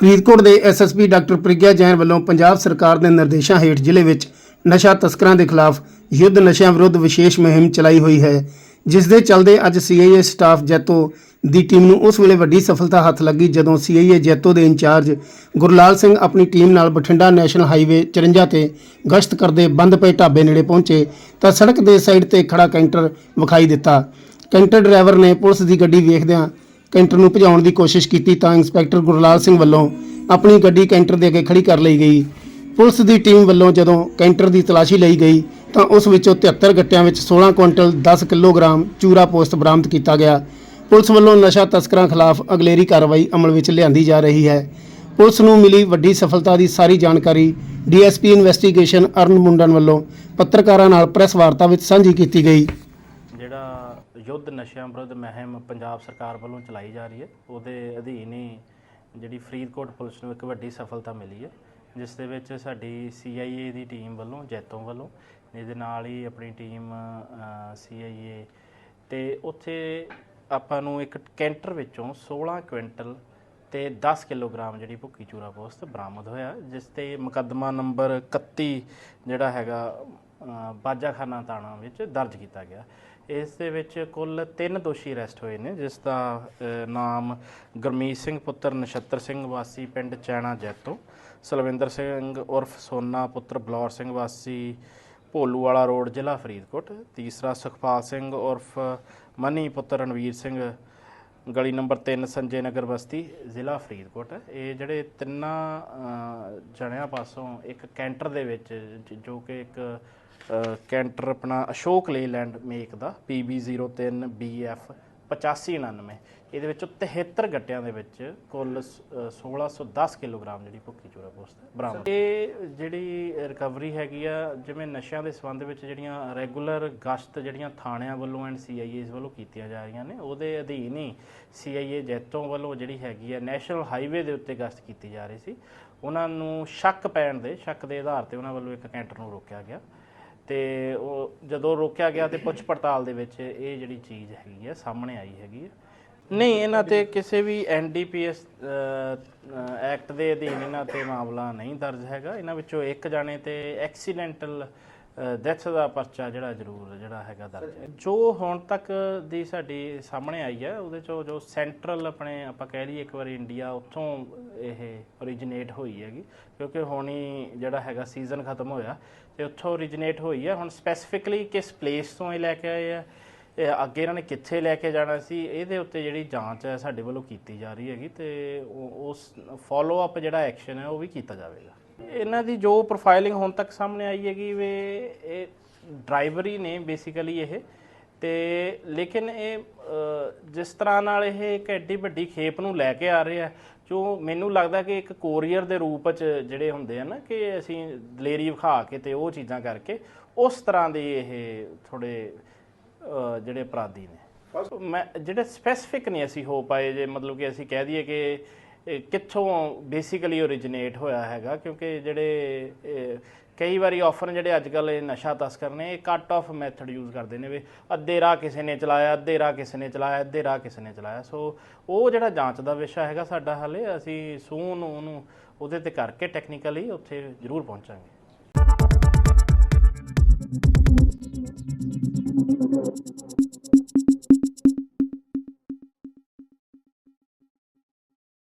ਫਰੀਦਕੋਟ ਦੇ SSP doctor Pragya Jain ਵੱਲੋਂ ਪੰਜਾਬ ਸਰਕਾਰ ਦੇ ਨਿਰਦੇਸ਼ਾਂ ਹੇਠ ਜ਼ਿਲ੍ਹੇ ਵਿੱਚ ਨਸ਼ਾ ਤਸਕਰਾਂ ਦੇ ਖਿਲਾਫ ਯੁੱਧ ਨਸ਼ਿਆਂ ਵਿਰੁੱਧ ਵਿਸ਼ੇਸ਼ ਮੁਹਿੰਮ ਚਲਾਈ ਹੋਈ ਹੈ, ਜਿਸ ਦੇ ਚੱਲਦੇ ਅੱਜ ਸੀਆਈਏ ਸਟਾਫ ਜੈਤੋ ਦੀ ਟੀਮ ਨੂੰ ਉਸ ਵੇਲੇ ਵੱਡੀ ਸਫਲਤਾ ਹੱਥ ਲੱਗੀ ਜਦੋਂ ਸੀਆਈਏ ਜੈਤੋ ਦੇ ਇੰਚਾਰਜ ਗੁਰਲਾਲ ਸਿੰਘ ਆਪਣੀ ਟੀਮ ਨਾਲ ਬਠਿੰਡਾ ਨੈਸ਼ਨਲ ਹਾਈਵੇ 54 ਤੇ ਗਸ਼ਤ ਕਰਦੇ ਬੰਦ ਪਏ ਢਾਬੇ ਨੇੜੇ ਪਹੁੰਚੇ ਤਾਂ ਸੜਕ ਦੇ ਸਾਈਡ ਤੇ ਖੜਾ ਕੈਂਟਰ ਵਿਖਾਈ ਦਿੱਤਾ। ਕੈਂਟਰ ਡਰਾਈਵਰ ਨੇ ਪੁਲਿਸ ਦੀ ਗੱਡੀ ਵੇਖਦਿਆਂ ਕੈਂਟਰ ਨੂੰ ਭਜਾਉਣ ਦੀ ਕੋਸ਼ਿਸ਼ ਕੀਤੀ ਤਾਂ ਇੰਸਪੈਕਟਰ ਗੁਰਲਾਲ ਸਿੰਘ ਵੱਲੋਂ ਆਪਣੀ ਗੱਡੀ ਕੈਂਟਰ ਦੇ ਅੱਗੇ ਖੜੀ ਕਰ ਲਈ ਗਈ। ਪੁਲਿਸ ਦੀ ਟੀਮ ਵੱਲੋਂ ਜਦੋਂ ਕੈਂਟਰ ਦੀ ਤਲਾਸ਼ੀ ਲਈ ਗਈ ਤਾਂ ਉਸ ਵਿੱਚੋਂ 73 ਗੱਟਿਆਂ ਵਿੱਚ 16 ਕੁਇੰਟਲ 10 ਕਿਲੋਗ੍ਰਾਮ ਚੂਰਾ ਪੋਸਤ ਬਰਾਮਦ ਕੀਤਾ ਗਿਆ। ਪੁਲਿਸ ਵੱਲੋਂ ਨਸ਼ਾ ਤਸਕਰਾਂ ਖਿਲਾਫ ਅਗਲੇਰੀ ਕਾਰਵਾਈ ਅਮਲ ਵਿੱਚ ਲਿਆਂਦੀ ਜਾ ਰਹੀ ਹੈ। ਪੁਲਿਸ ਨੂੰ ਮਿਲੀ ਵੱਡੀ ਸਫਲਤਾ ਦੀ ਸਾਰੀ ਜਾਣਕਾਰੀ ਡੀਐਸਪੀ ਇਨਵੈਸਟੀਗੇਸ਼ਨ ਅਰਨ ਮੁੰਡਨ ਵੱਲੋਂ ਪੱਤਰਕਾਰਾਂ ਨਾਲ ਪ੍ਰੈਸ ਵਾਰਤਾ ਵਿੱਚ ਸਾਂਝੀ ਕੀਤੀ ਗਈ। ਯੁੱਧ ਨਸ਼ਿਆਂ ਵਿਰੁੱਧ ਮੁਹਿੰਮ ਪੰਜਾਬ ਸਰਕਾਰ ਵੱਲੋਂ ਚਲਾਈ ਜਾ ਰਹੀ ਹੈ। ਉਹਦੇ ਅਧੀਨ ਹੀ ਜਿਹੜੀ ਫਰੀਦਕੋਟ ਪੁਲਿਸ ਨੂੰ ਇੱਕ ਵੱਡੀ ਸਫਲਤਾ ਮਿਲੀ ਹੈ, ਜਿਸ ਦੇ ਵਿੱਚ ਸਾਡੀ ਸੀਆਈਏ ਦੀ ਟੀਮ ਵੱਲੋਂ, ਜੈਤੋਂ ਵੱਲੋਂ, ਇਹਦੇ ਨਾਲ ਹੀ ਆਪਣੀ ਟੀਮ ਸੀਆਈਏ ਤੇ ਉੱਥੇ ਆਪਾਂ ਨੂੰ ਇੱਕ ਕੈਂਟਰ ਵਿੱਚੋਂ 16 ਕੁਇੰਟਲ ਤੇ 10 ਕਿਲੋਗ੍ਰਾਮ ਜਿਹੜੀ ਭੁੱਕੀ ਚੂਰਾ ਪੋਸਤ ਬਰਾਮਦ ਹੋਇਆ, ਜਿਸ ਤੇ ਮੁਕੱਦਮਾ ਨੰਬਰ 31 ਜਿਹੜਾ ਹੈਗਾ ਬਾਜਾਖਾਨਾ ਥਾਣਾ ਵਿੱਚ ਦਰਜ ਕੀਤਾ ਗਿਆ। ਇਸ ਦੇ ਵਿੱਚ ਕੁੱਲ 3 ਦੋਸ਼ੀ ਅਰੈਸਟ ਹੋਏ ਨੇ, ਜਿਸ ਦਾ ਨਾਮ ਗੁਰਮੀਤ ਸਿੰਘ ਪੁੱਤਰ ਨਛੱਤਰ ਸਿੰਘ ਵਾਸੀ ਪਿੰਡ ਚੈਣਾ ਜੈਤੋ, ਸਲਵਿੰਦਰ ਸਿੰਘ ਉਰਫ ਸੋਨਾ ਪੁੱਤਰ ਬਲੌਰ ਸਿੰਘ ਵਾਸੀ ਭੋਲੂ ਵਾਲਾ ਰੋਡ, ਜ਼ਿਲ੍ਹਾ ਫਰੀਦਕੋਟ, ਤੀਸਰਾ ਸੁਖਪਾਲ ਸਿੰਘ ਉਰਫ ਮਨੀ ਪੁੱਤਰ ਰਣਵੀਰ ਸਿੰਘ, ਗਲੀ ਨੰਬਰ 3 ਸੰਜੇ ਨਗਰ ਬਸਤੀ, ਜ਼ਿਲ੍ਹਾ ਫਰੀਦਕੋਟ। ਇਹ ਜਿਹੜੇ ਤਿੰਨਾਂ ਚਣਿਆ ਪਾਸੋਂ ਇੱਕ ਕੈਂਟਰ ਦੇ ਵਿੱਚ, ਜੋ ਕਿ ਇੱਕ ਕੈਂਟਰ ਆਪਣਾ ਅਸ਼ੋਕ ਲੇਲੈਂਡ ਮੇਕ ਦਾ PB03 BF 8599 ਇਹਦੇ ਵਿੱਚੋਂ 73 ਗੱਟਿਆਂ ਦੇ ਵਿੱਚ ਕੁੱਲ ਸ- ਅ, 1610 ਕਿਲੋਗ੍ਰਾਮ ਜਿਹੜੀ ਭੁੱਕੀ ਚੂਰਾ ਪੋਸਤ ਬਰਾਮਦ। ਇਹ ਜਿਹੜੀ ਰਿਕਵਰੀ ਹੈਗੀ ਆ ਜਿਵੇਂ ਨਸ਼ਿਆਂ ਦੇ ਸੰਬੰਧ ਵਿੱਚ ਜਿਹੜੀਆਂ ਰੈਗੂਲਰ ਗਸ਼ਤ ਜਿਹੜੀਆਂ ਥਾਣਿਆਂ ਵੱਲੋਂ ਐਂਡ ਸੀਆਈਏਸ ਵੱਲੋਂ ਕੀਤੀਆਂ ਜਾ ਰਹੀਆਂ ਨੇ ਉਹਦੇ ਅਧੀਨ ਹੀ ਸੀਆਈਏ ਜੈਤੋਂ ਵੱਲੋਂ ਜਿਹੜੀ ਹੈਗੀ ਆ ਨੈਸ਼ਨਲ ਹਾਈਵੇ ਦੇ ਉੱਤੇ ਗਸ਼ਤ ਕੀਤੀ ਜਾ ਰਹੀ ਸੀ। ਉਹਨਾਂ ਨੂੰ ਸ਼ੱਕ ਪੈਣ ਦੇ ਸ਼ੱਕ ਦੇ ਆਧਾਰ ਤੇ ਉਹਨਾਂ ਵੱਲੋਂ ਇੱਕ ਕੈਂਟਰ ਨੂੰ ਰੋਕਿਆ ਗਿਆ। ਤੇ ਉਹ ਜਦੋਂ ਰੋਕਿਆ ਗਿਆ ਤੇ ਪੁੱਛ ਪੜਤਾਲ ਦੇ ਵਿੱਚ ਇਹ ਜਿਹੜੀ ਚੀਜ਼ ਹੈਗੀ ਹੈ ਸਾਹਮਣੇ ਆਈ ਹੈਗੀ ਆ। ਨਹੀਂ, ਇਹਨਾਂ ਤੇ ਕਿਸੇ ਵੀ ਐਨਡੀਪੀਐਸ ਐਕਟ ਦੇ ਅਧੀਨ ਇਹਨਾਂ ਤੇ ਮਾਮਲਾ ਨਹੀਂ ਦਰਜ ਹੈਗਾ। ਇਹਨਾਂ ਵਿੱਚੋਂ ਇੱਕ ਜਾਣੇ ਤੇ ਐਕਸੀਡੈਂਟਲ ਡੈਥ ਦਾ ਪਰਚਾ ਜਿਹੜਾ ਜ਼ਰੂਰ ਜਿਹੜਾ ਹੈਗਾ ਦਰਜ ਹੈ। ਜੋ ਹੁਣ ਤੱਕ ਦੀ ਸਾਡੀ ਸਾਹਮਣੇ ਆਈ ਹੈ, ਉਹਦੇ ਚੋਂ ਜੋ ਸੈਂਟਰਲ ਆਪਣੇ ਆਪਾਂ ਕਹਿ ਲਈਏ ਇੱਕ ਵਾਰੀ ਇੰਡੀਆ ਉੱਥੋਂ ਇਹ ਓਰੀਜਿਨੇਟ ਹੋਈ ਹੈਗੀ, ਕਿਉਂਕਿ ਹੁਣੀ ਜਿਹੜਾ ਹੈਗਾ ਸੀਜ਼ਨ ਖਤਮ ਹੋਇਆ ਤੇ ਉੱਥੋਂ ਓਰੀਜਿਨੇਟ ਹੋਈ ਹੈ। ਹੁਣ ਸਪੈਸੀਫਿਕਲੀ ਕਿਸ ਪਲੇਸ ਤੋਂ ਇਹ ਲੈ ਕੇ ਆਏ ਆ ਅੱਗੇ ਇਹਨਾਂ ਨੇ ਕਿੱਥੇ ਲੈ ਕੇ ਜਾਣਾ ਸੀ, ਇਹਦੇ ਉੱਤੇ ਜਿਹੜੀ ਜਾਂਚ ਹੈ ਸਾਡੇ ਵੱਲੋਂ ਕੀਤੀ ਜਾ ਰਹੀ ਹੈਗੀ ਤੇ ਉਸ ਫਾਲੋ ਅਪ ਜਿਹੜਾ ਐਕਸ਼ਨ ਹੈ, ਉਹ ਵੀ ਕੀਤਾ ਜਾਵੇਗਾ। ਇਹਨਾਂ ਦੀ ਜੋ ਪ੍ਰੋਫਾਈਲਿੰਗ ਹੁਣ ਤੱਕ ਸਾਹਮਣੇ ਆਈ ਹੈਗੀ ਵੇ ਇਹ ਡਰਾਈਵਰ ਹੀ ਨੇ ਬੇਸਿਕਲੀ ਇਹ। ਤੇ ਲੇਕਿਨ ਇਹ ਜਿਸ ਤਰ੍ਹਾਂ ਨਾਲ ਇਹ ਇੱਕ ਐਡੀ ਵੱਡੀ ਖੇਪ ਨੂੰ ਲੈ ਕੇ ਆ ਰਹੇ ਜੋ ਮੈਨੂੰ ਲੱਗਦਾ ਕਿ ਇੱਕ ਕੋਰੀਅਰ ਦੇ ਰੂਪ ਚ ਜਿਹੜੇ ਹੁੰਦੇ ਆ ਨਾ ਕਿ ਅਸੀਂ ਦਲੇਰੀ ਵਿਖਾ ਕੇ ਤੇ ਉਹ ਚੀਜ਼ਾਂ ਕਰਕੇ ਉਸ ਤਰ੍ਹਾਂ ਦੇ ਇਹ ਥੋੜੇ ਜਿਹੜੇ ਅਪਰਾਧੀ ਨੇ। ਮੈਂ ਜਿਹੜੇ ਸਪੈਸੀਫਿਕ ਨਹੀਂ ਅਸੀਂ ਹੋ ਪਾਏ ਜੇ ਮਤਲਬ ਕਿ ਅਸੀਂ ਕਹਿ ਦਈਏ ਕਿ ਇਹ ਕਿੱਥੋਂ ਬੇਸਿਕਲੀ ਓਰੀਜਿਨੇਟ ਹੋਇਆ ਹੈਗਾ? ਕਿਉਂਕਿ ਜਿਹੜੇ ਕਈ ਵਾਰੀ ਆਫਰ ਜਿਹੜੇ ਅੱਜ ਕੱਲ ਇਹ ਨਸ਼ਾ ਤਸਕਰ ਨੇ, ਇਹ ਕੱਟ ਆਫ ਮੈਥਡ ਯੂਜ਼ ਕਰਦੇ ਨੇ ਵੀ ਅੱਧੇ ਰਾਹ ਕਿਸੇ ਨੇ ਚਲਾਇਆ, ਅੱਧੇ ਰਾਹ ਕਿਸੇ ਨੇ ਚਲਾਇਆ, ਅੱਧੇ ਰਾਹ ਕਿਸੇ ਨੇ ਚਲਾਇਆ। ਸੋ ਉਹ ਜਿਹੜਾ ਜਾਂਚ ਦਾ ਵਿਸ਼ਾ ਹੈਗਾ ਸਾਡਾ ਹਾਲੇ, ਅਸੀਂ ਸੂਨ ਉਹਨੂੰ, ਉਹਦੇ ਤੇ ਕਰਕੇ ਟੈਕਨੀਕਲੀ ਉੱਥੇ ਜ਼ਰੂਰ ਪਹੁੰਚਾਂਗੇ।